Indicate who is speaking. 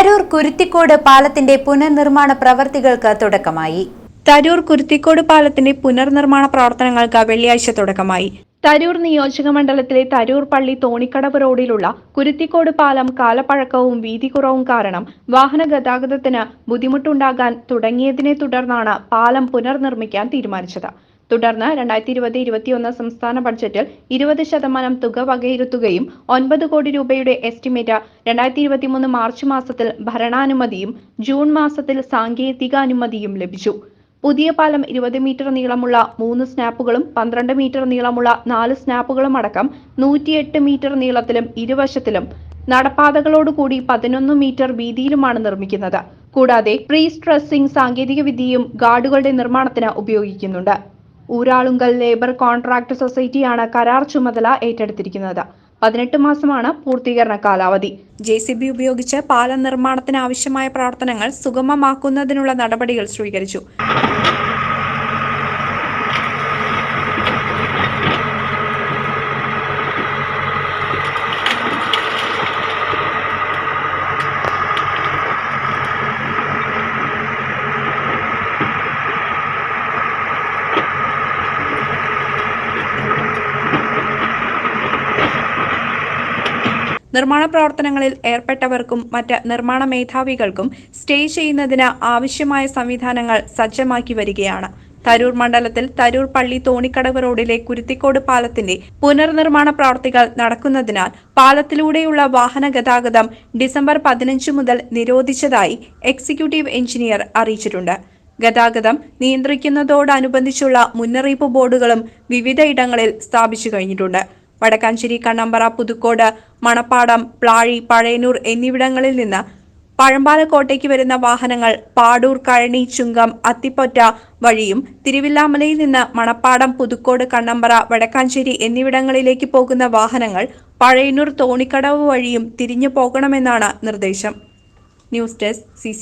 Speaker 1: തരൂർ കുരുത്തിക്കോട് പാലത്തിന്റെ പുനർനിർമ്മാണ പ്രവർത്തികൾക്ക് തുടക്കമായി.
Speaker 2: തരൂർ കുരുത്തിക്കോട് പാലത്തിന്റെ പുനർനിർമ്മാണ പ്രവർത്തനങ്ങൾക്ക് വെള്ളിയാഴ്ച തുടക്കമായി. തരൂർ നിയോജക മണ്ഡലത്തിലെ തരൂർ പള്ളി തോണിക്കടവ് റോഡിലുള്ള കുരുത്തിക്കോട് പാലം കാലപ്പഴക്കവും വീതി കുറവും കാരണം വാഹന ഗതാഗതത്തിന് ബുദ്ധിമുട്ടുണ്ടാകാൻ തുടങ്ങിയതിനെ തുടർന്നാണ് പാലം പുനർനിർമ്മിക്കാൻ തീരുമാനിച്ചത്. തുടർന്ന് രണ്ടായിരത്തി ഇരുപത് ഇരുപത്തിയൊന്ന് സംസ്ഥാന ബഡ്ജറ്റിൽ ഇരുപത് ശതമാനം തുക വകയിരുത്തുകയും ഒൻപത് കോടി രൂപയുടെ എസ്റ്റിമേറ്റ് രണ്ടായിരത്തി ഇരുപത്തിമൂന്ന് മാർച്ച് മാസത്തിൽ ഭരണാനുമതിയും ജൂൺ മാസത്തിൽ സാങ്കേതിക അനുമതിയും ലഭിച്ചു. പുതിയ പാലം ഇരുപത് മീറ്റർ നീളമുള്ള മൂന്ന് സ്നാപ്പുകളും പന്ത്രണ്ട് മീറ്റർ നീളമുള്ള നാല് സ്നാപ്പുകളും അടക്കം നൂറ്റിയെട്ട് മീറ്റർ നീളത്തിലും ഇരുവശത്തിലും നടപ്പാതകളോടുകൂടി പതിനൊന്ന് മീറ്റർ വീതിയിലുമാണ് നിർമ്മിക്കുന്നത്. കൂടാതെ പ്രീ സ്ട്രെസ്സിംഗ് സാങ്കേതിക വിദ്യയും ഗാർഡുകളുടെ നിർമ്മാണത്തിന് ഉപയോഗിക്കുന്നുണ്ട്. ഊരാളുങ്കൽ ലേബർ കോൺട്രാക്ട് സൊസൈറ്റിയാണ് കരാർ ചുമതല ഏറ്റെടുത്തിരിക്കുന്നത്. പതിനെട്ട് മാസമാണ് പൂർത്തീകരണ കാലാവധി. ജെ സി ബി ഉപയോഗിച്ച് പാലം നിർമ്മാണത്തിന് ആവശ്യമായ പ്രവർത്തനങ്ങൾ സുഗമമാക്കുന്നതിനുള്ള നടപടികൾ സ്വീകരിച്ചു. നിർമ്മാണ പ്രവർത്തനങ്ങളിൽ ഏർപ്പെട്ടവർക്കും മറ്റ് നിർമ്മാണ മേധാവികൾക്കും സ്റ്റേ ചെയ്യുന്നതിന് ആവശ്യമായ സംവിധാനങ്ങൾ സജ്ജമാക്കി വരികയാണ്. തരൂർ മണ്ഡലത്തിൽ തരൂർ പള്ളി തോണിക്കടവ് റോഡിലെ കുരുത്തിക്കോട് പാലത്തിന്റെ പുനർനിർമ്മാണ പ്രവർത്തികൾ നടക്കുന്നതിനാൽ പാലത്തിലൂടെയുള്ള വാഹന ഗതാഗതം ഡിസംബർ പതിനഞ്ച് മുതൽ നിരോധിച്ചതായി എക്സിക്യൂട്ടീവ് എഞ്ചിനീയർ അറിയിച്ചിട്ടുണ്ട്. ഗതാഗതം നിയന്ത്രിക്കുന്നതോടനുബന്ധിച്ചുള്ള മുന്നറിയിപ്പ് ബോർഡുകളും വിവിധ ഇടങ്ങളിൽ സ്ഥാപിച്ചു കഴിഞ്ഞിട്ടുണ്ട്. വടക്കാഞ്ചേരി കണ്ണമ്പറ പുതുക്കോട് മണപ്പാടം പ്ലാഴി പഴയന്നൂർ എന്നിവിടങ്ങളിൽ നിന്ന് പഴമ്പാലക്കോട്ടയ്ക്ക് വരുന്ന വാഹനങ്ങൾ പാടൂർ കഴനി ചുങ്കം അത്തിപ്പൊറ്റ വഴിയും തിരുവില്ലാമലയിൽ നിന്ന് മണപ്പാടം പുതുക്കോട് കണ്ണമ്പറ വടക്കാഞ്ചേരി എന്നിവിടങ്ങളിലേക്ക് പോകുന്ന വാഹനങ്ങൾ പഴയന്നൂർ തോണിക്കടവ് വഴിയും തിരിഞ്ഞു പോകണമെന്നാണ് നിർദ്ദേശം. News desk C